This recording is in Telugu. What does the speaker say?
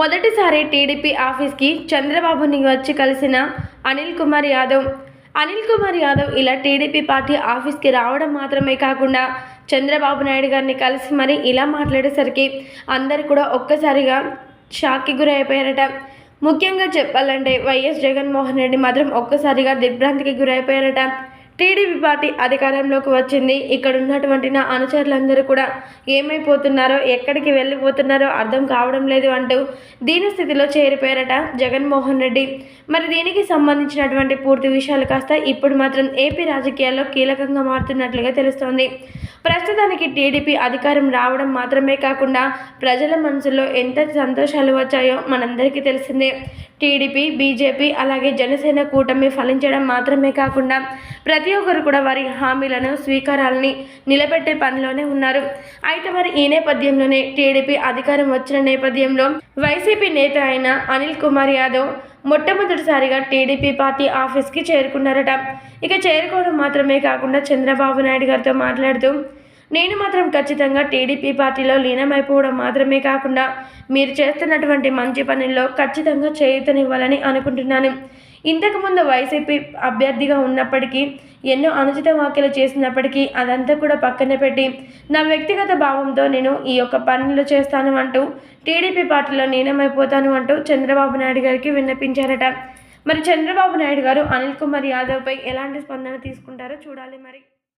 మొదటిసారి టీడీపీ ఆఫీస్కి చంద్రబాబుని వచ్చి కలిసిన అనిల్ కుమార్ యాదవ్. అనిల్ కుమార్ యాదవ్ ఇలా టీడీపీ పార్టీ ఆఫీస్కి రావడం మాత్రమే కాకుండా చంద్రబాబు నాయుడు గారిని కలిసి మరి ఇలా మాట్లాడేసరికి అందరు కూడా ఒక్కసారిగా షాక్కి గురైపోయారట. ముఖ్యంగా చెప్పాలంటే వైఎస్ జగన్మోహన్ రెడ్డి మాత్రం ఒక్కసారిగా దిగ్భ్రాంతికి గురైపోయారట. టీడీపీ పార్టీ అధికారంలోకి వచ్చింది. ఇక్కడ ఉన్నటువంటి నా అనుచరులందరూ కూడా ఏమైపోతున్నారో ఎక్కడికి వెళ్ళిపోతున్నారో అర్థం కావడం లేదు అంటూ దీని స్థితిలో చేరిపోయారట జగన్మోహన్ రెడ్డి. మరి దీనికి సంబంధించినటువంటి పూర్తి విషయాలు కాస్త ఇప్పుడు మాత్రం ఏపీ రాజకీయాల్లో కీలకంగా మారుతున్నట్లుగా తెలుస్తోంది. ప్రస్తుతానికి టీడీపీ అధికారం రావడం మాత్రమే కాకుండా ప్రజల మనసులో ఎంత సంతోషాలు వచ్చాయో మనందరికీ తెలిసిందే. టీడీపీ బీజేపీ అలాగే జనసేన కూటమి ఫలించడం మాత్రమే కాకుండా ప్రతి ఒక్కరు కూడా వారి హామీలను స్వీకారాలని నిలబెట్టే పనిలోనే ఉన్నారు. అయితే మరి ఈ నేపథ్యంలోనే టీడీపీ అధికారం వచ్చిన నేపథ్యంలో వైసీపీ నేత అయిన అనిల్ కుమార్ యాదవ్ మొట్టమొదటిసారిగా టీడీపీ పార్టీ ఆఫీస్కి చేరుకున్నారట. ఇక చేరుకోవడం మాత్రమే కాకుండా చంద్రబాబు నాయుడు గారితో మాట్లాడుతూ నేను మాత్రం ఖచ్చితంగా టీడీపీ పార్టీలో లీనమైపోవడం మాత్రమే కాకుండా మీరు చేస్తున్నటువంటి మంచి పనుల్లో ఖచ్చితంగా చేయూతనివ్వాలని అనుకుంటున్నాను. ఇంతకుముందు వైసీపీ అభ్యర్థిగా ఉన్నప్పటికీ ఎన్నో అనుచిత వ్యాఖ్యలు చేసినప్పటికీ అదంతా కూడా పక్కన పెట్టి నా వ్యక్తిగత భావంతో నేను ఈ యొక్క పనులు చేస్తాను అంటూ టీడీపీ పార్టీలో లీనమైపోతాను అంటూ చంద్రబాబు నాయుడు గారికి విన్నపించారట. మరి చంద్రబాబు నాయుడు గారు అనిల్ కుమార్ యాదవ్పై ఎలాంటి స్పందన తీసుకుంటారో చూడాలి మరి.